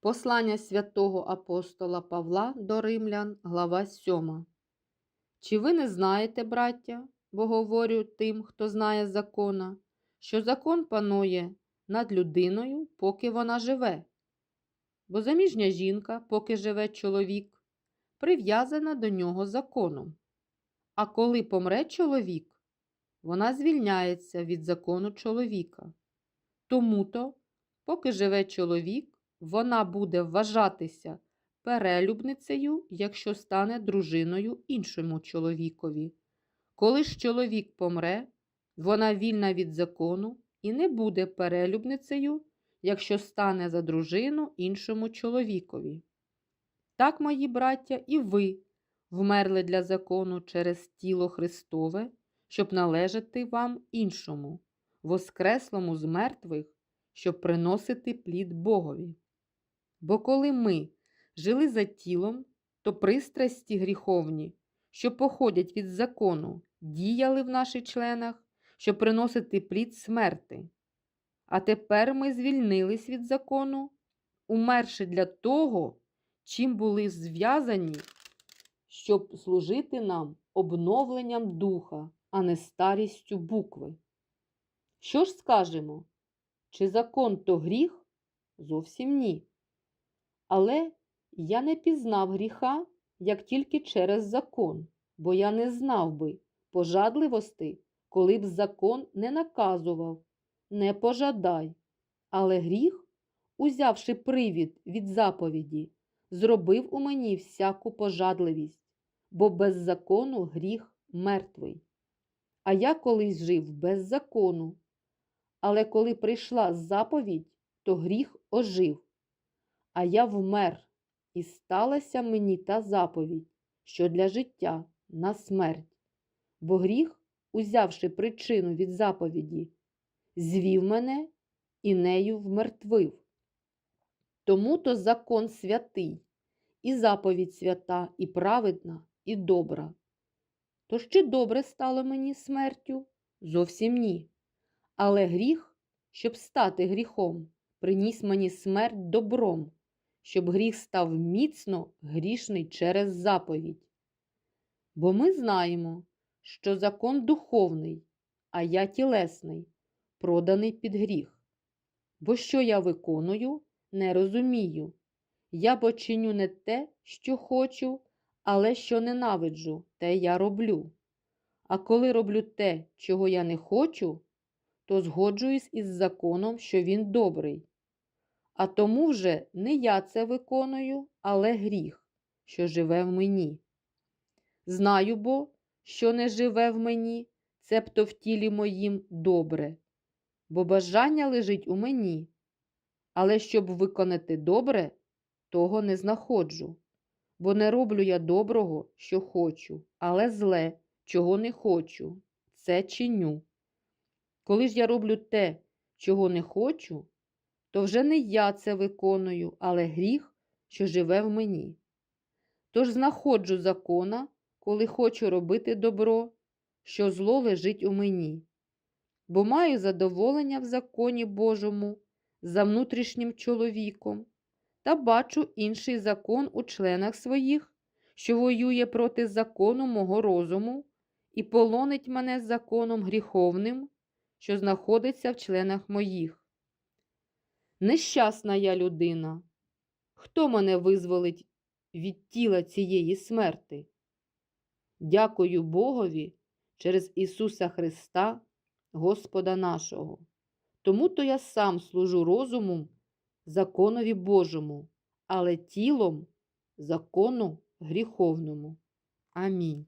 Послання святого апостола Павла до римлян, глава 7. Чи ви не знаєте, браття, бо говорю тим, хто знає закона, що закон панує над людиною, поки вона живе? Бо заміжня жінка, поки живе чоловік, прив'язана до нього законом. А коли помре чоловік, вона звільняється від закону чоловіка. Тому-то, поки живе чоловік, вона буде вважатися перелюбницею, якщо стане дружиною іншому чоловікові. Коли ж чоловік помре, вона вільна від закону і не буде перелюбницею, якщо стане за дружину іншому чоловікові. Так, мої браття, і ви вмерли для закону через тіло Христове, щоб належати вам іншому, воскреслому з мертвих, щоб приносити плід Богові. Бо коли ми жили за тілом, то пристрасті гріховні, що походять від закону, діяли в наших членах, щоб приносити плід смерти. А тепер ми звільнились від закону, умерши для того, чим були зв'язані, щоб служити нам обновленням духа, а не старістю букви. Що ж скажемо? Чи закон то гріх? Зовсім ні. Але я не пізнав гріха, як тільки через закон, бо я не знав би пожадливости, коли б закон не наказував, не пожадай. Але гріх, узявши привід від заповіді, зробив у мені всяку пожадливість, бо без закону гріх мертвий. А я колись жив без закону. Але коли прийшла заповідь, то гріх ожив а я вмер, і сталася мені та заповідь, що для життя на смерть. Бо гріх, узявши причину від заповіді, звів мене і нею вмертвив. Тому то закон святий, і заповідь свята, і праведна, і добра. То чи добре стало мені смертю? Зовсім ні. Але гріх, щоб стати гріхом, приніс мені смерть добром щоб гріх став міцно грішний через заповідь. Бо ми знаємо, що закон духовний, а я тілесний, проданий під гріх. Бо що я виконую, не розумію. Я бо чиню не те, що хочу, але що ненавиджу, те я роблю. А коли роблю те, чого я не хочу, то згоджуюсь із законом, що він добрий. А тому вже не я це виконую, але гріх, що живе в мені. Знаю бо, що не живе в мені, цебто в тілі моїм добре, бо бажання лежить у мені. Але щоб виконати добре, того не знаходжу, бо не роблю я доброго, що хочу, але зле, чого не хочу, це чиню. Коли ж я роблю те, чого не хочу, то вже не я це виконую, але гріх, що живе в мені. Тож знаходжу закона, коли хочу робити добро, що зло лежить у мені, бо маю задоволення в законі Божому за внутрішнім чоловіком, та бачу інший закон у членах своїх, що воює проти закону мого розуму і полонить мене законом гріховним, що знаходиться в членах моїх. Нещасна я людина. Хто мене визволить від тіла цієї смерти? Дякую Богові через Ісуса Христа, Господа нашого. Тому то я сам служу розумом законові Божому, але тілом закону гріховному. Амінь.